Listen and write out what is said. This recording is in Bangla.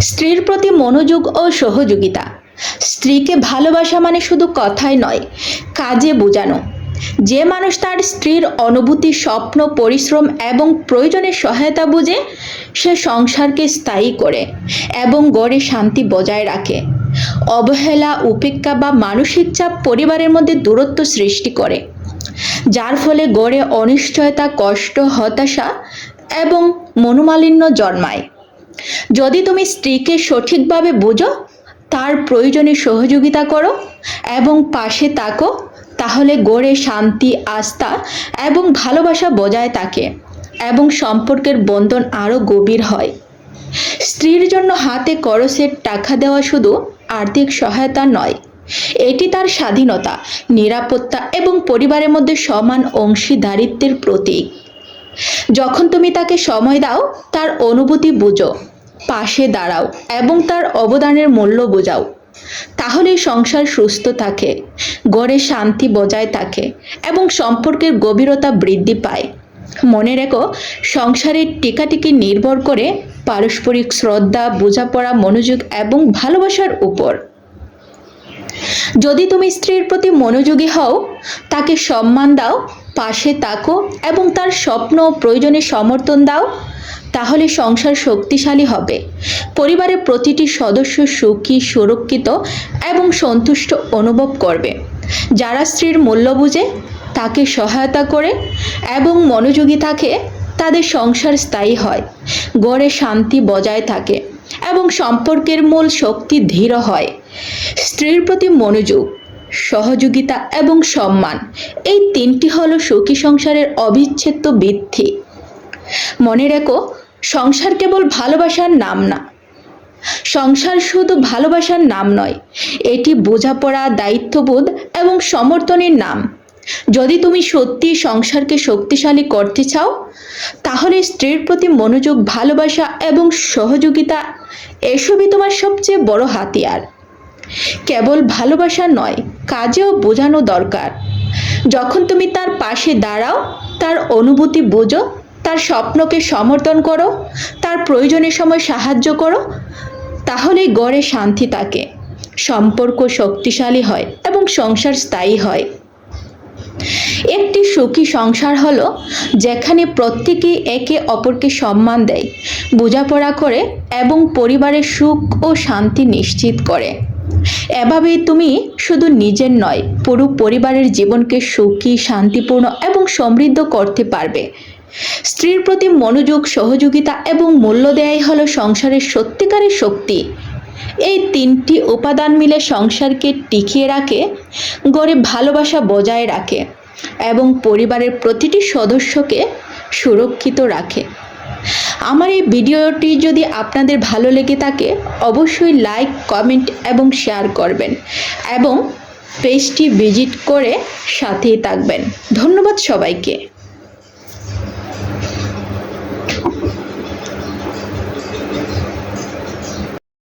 স্ত্রীর প্রতি মনোযোগ ও সহযোগিতা। স্ত্রীকে ভালোবাসা মানে শুধু কথাই নয়, কাজে বোঝানো। যে মানুষ তার স্ত্রীর অনুভূতি, স্বপ্ন, পরিশ্রম এবং প্রয়োজনের সহায়তা বুঝে, সে সংসারকে স্থায়ী করে এবং গড়ে শান্তি বজায় রাখে। অবহেলা, উপেক্ষা বা মানসিক চাপ পরিবারের মধ্যে দূরত্ব সৃষ্টি করে, যার ফলে গড়ে অনিশ্চয়তা, কষ্ট, হতাশা এবং মনোমালিন্য জন্মায়। যদি তুমি স্ত্রীকে সঠিকভাবে বোঝো, তার প্রয়োজনে সহযোগিতা করো এবং পাশে তাকো তাহলে গড়ে শান্তি, আস্থা এবং ভালোবাসা বজায় থাকে এবং সম্পর্কের বন্ধন আরও গভীর হয়। স্ত্রীর জন্য হাতে করসের টাকা দেওয়া শুধু আর্থিক সহায়তা নয়, এটি তার স্বাধীনতা, নিরাপত্তা এবং পরিবারের মধ্যে সমান অংশীদারিত্বের প্রতীক। যখন তুমি তাকে সময় দাও, তার অনুভূতি বুঝো। পাশে দাঁড়াও এবং তার অবদানের মূল্য বোঝাও। তাহলে সংসার সুস্থ থাকে, গড়ে শান্তি বজায় থাকে এবং সম্পর্কের গভীরতা বৃদ্ধি পায়। মনে রেখো, সংসারের টিকাটিকি নির্ভর করে পারস্পরিক শ্রদ্ধা, বোঝাপড়া, মনোযোগ এবং ভালোবাসার উপর। যদি তুমি স্ত্রীর প্রতি মনোযোগী হও, তাকে সম্মান দাও পাশে তাকো এবং তার স্বপ্ন ও প্রয়োজনে সমর্থন দাও, তাহলে সংসার শক্তিশালী হবে। পরিবারের প্রতিটি সদস্য সুখী, সুরক্ষিত এবং সন্তুষ্ট অনুভব করবে। যারা স্ত্রীর মূল্য বুঝে, তাকে সহায়তা করে এবং মনোযোগী থাকে, তাদের সংসার স্থায়ী হয়। গড়ে শান্তি বজায় থাকে এবং সম্পর্কের মূল শক্তি ধীর হয়। স্ত্রীর প্রতি মনোযোগ সহযোগিতা এবং সম্মান। এই তিনটি হলো সুখী সংসারের অবিচ্ছেদ্য বৃদ্ধি। মনে রেখো, সংসার কেবল ভালোবাসার নাম না। সংসার শুধু ভালোবাসার নাম নয়, এটি বোঝাপড়া, দায়িত্ববোধ এবং সমর্থনের নাম। যদি তুমি সত্যি সংসারকে শক্তিশালী করতে চাও, তাহলে স্ত্রীর প্রতি মনোযোগ, ভালোবাসা এবং সহযোগিতা এসবই তোমার সবচেয়ে বড় হাতিয়ার। কেবল ভালোবাসা নয় কাজেও বোঝানো দরকার। যখন তুমি তার পাশে দাঁড়াও, তার অনুভূতি বোঝো, তার স্বপ্নকে সমর্থন করো, তার প্রয়োজনের সময় সাহায্য করো, তাহলেই গড়ে শান্তি থাকে সম্পর্ক শক্তিশালী হয় এবং সংসার স্থায়ী হয়। একটি সুখী সংসার হলো যেখানে প্রত্যেকেই একে অপরকে সম্মান দেয়, বোঝাপড়া করে এবং পরিবারের সুখ ও শান্তি নিশ্চিত করে। এভাবেই তুমি শুধু নিজের নয়, পুরো পরিবারের জীবনকে সুখী, শান্তিপূর্ণ এবং সমৃদ্ধ করতে পারবে। স্ত্রীর প্রতি মনোযোগ, সহযোগিতা এবং মূল্য দেয়াই হলো সংসারের সত্যিকারের শক্তি। এই তিনটি উপাদান মিলে সংসারকে টিকিয়ে রাখে, গড়ে ভালোবাসা বজায় রাখে এবং পরিবারের প্রতিটি সদস্যকে সুরক্ষিত রাখে। আমার এই ভিডিওটি যদি আপনাদের ভালো লেগে থাকে, অবশ্যই লাইক, কমেন্ট এবং শেয়ার করবেন এবং পেজটি ভিজিট করে সাথেই থাকবেন। ধন্যবাদ সবাইকে।